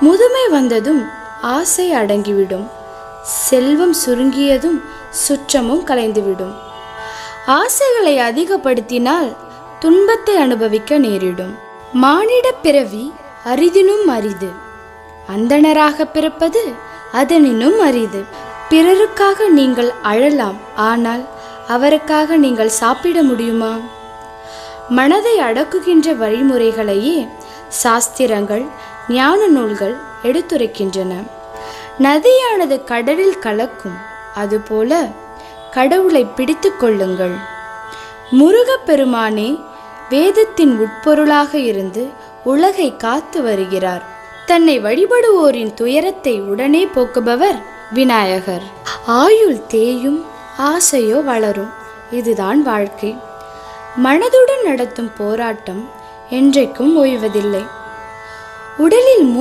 முதுமை வந்ததும் ஆசை அடங்கிவிடும். செல்வம் சுருங்கியதும் சுற்றமும் கலைந்துவிடும். ஆசைகளை அதிகப்படுத்தினால் துன்பத்தை அனுபவிக்க நேரிடும். மானிட பிறவி அரிதினும் அரிது. அந்தனராக பிறப்பது அதனினும் அரிது. பிறருக்காக நீங்கள் அழலாம் ஆனால் அவருக்காக நீங்கள் சாப்பிட முடியுமா? மனதை அடக்குகின்ற வழிமுறைகளையே சாஸ்திரங்கள் ஞான நூல்கள் எடுத்துரைக்கின்றன. நதியானது கடலில் கலக்கும் அதுபோல கடவுளை பிடித்து கொள்ளுங்கள். முருகப்பெருமானே வேதத்தின் உட்பொருளாக இருந்து உலகை காத்து வருகிறார். தன்னை வழிபடுவோரின் துயரத்தை உடனே போக்குபவர் விநாயகர். ஆயுள் தேயும் ஆசையோ வளரும் இதுதான் வாழ்க்கை. மனதுடன் நடத்தும் போராட்டம் என்றைக்கும் ஓய்வதில்லை. உடலில் மூச்சு